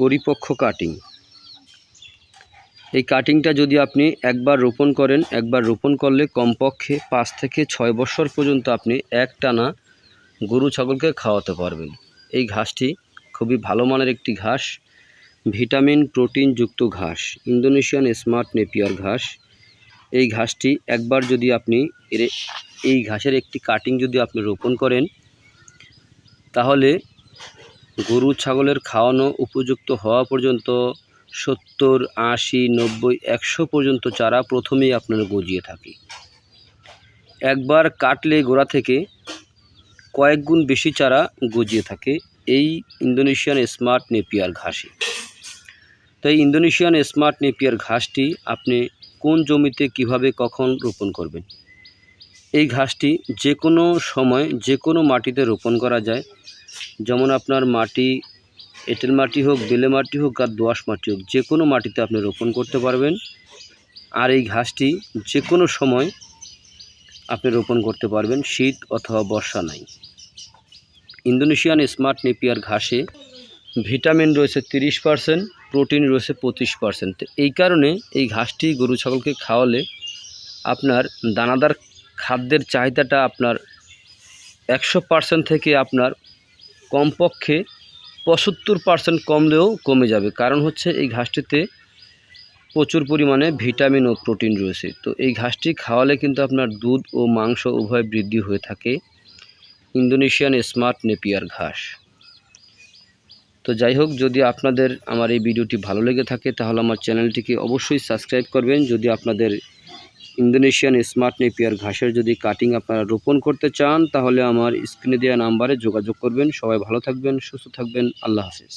পরিপক্ক কাটিং এই কাটিংটা যদি আপনি একবার রোপণ করেন, একবার রোপণ করলে কমপক্ষে পাঁচ থেকে ছয় বছর পর্যন্ত আপনি এক টানা গরু, ছাগলকে খাওয়াতে পারবেন। এই ঘাসটি খুবই ভালো মানের একটি ঘাস, ভিটামিন, প্রোটিন যুক্ত ঘাস, ইন্দোনেশিয়ান স্মার্ট নেপিয়ার ঘাস। এই ঘাসটি একবার যদি আপনি এর এই ঘাসের একটি কাটিং যদি আপনি রোপণ করেন, তাহলে গরু ছাগলের খাওয়ানো উপযুক্ত হওয়া পর্যন্ত সত্তর, আশি, নব্বই, একশো পর্যন্ত চারা প্রথমেই আপনার গজিয়ে থাকে। একবার কাটলে গোড়া থেকে কয়েক গুণ বেশি চারা গজিয়ে থাকে এই ইন্দোনেশিয়ান স্মার্ট নেপিয়ার ঘাসে। তাই ইন্দোনেশিয়ান স্মার্ট নেপিয়ার ঘাসটি আপনি কোন জমিতে কীভাবে কখন রোপণ করবেন? এই ঘাসটি যে কোনো সময় যে কোনো মাটিতে রোপণ করা যায়। যেমন আপনার মাটি, এঁটেল মাটি হোক, বেলে মাটি হোক আর দোআঁশ মাটি হোক, যে কোনো মাটিতে আপনি রোপণ করতে পারবেন। আর এই ঘাসটি যে কোনো সময় আপনি রোপণ করতে পারবেন, শীত অথবা বর্ষা নাই। ইন্দোনেশিয়ান স্মার্ট নেপিয়ার ঘাসে ভিটামিন রয়েছে তিরিশ পার্সেন্ট, প্রোটিন রয়েছে পঁচিশ পার্সেন্ট। এই কারণে এই ঘাসটি গরু, ছাগলকে খাওয়ালে আপনার দানাদার খাদ্যের চাহিদাটা আপনার একশো পার্সেন্ট থেকে আপনার কমপক্ষে পঁচাত্তর পার্সেন্ট কমলেও কমে যাবে। কারণ হচ্ছে এই ঘাসটিতে প্রচুর পরিমাণে ভিটামিন ও প্রোটিন রয়েছে। তো এই ঘাসটি খাওয়ালে কিন্তু আপনার দুধ ও মাংস উভয় বৃদ্ধি হয়ে থাকে। ইন্দোনেশিয়ান স্মার্ট নেপিয়ার ঘাস। তো যাই হোক, যদি আপনাদের আমার এই ভিডিওটি ভালো লেগে থাকে, তাহলে আমার চ্যানেলটিকে অবশ্যই সাবস্ক্রাইব করবেন। যদি আপনাদের ইন্দোনেশিয়ান স্মার্ট নেপিয়ার ঘাসের যদি কাটিং আপনারা রোপণ করতে চান, তাহলে আমার স্ক্রিনে দেওয়া নাম্বারে যোগাযোগ করবেন। সবাই ভালো থাকবেন, সুস্থ থাকবেন। আল্লাহ হাফিজ।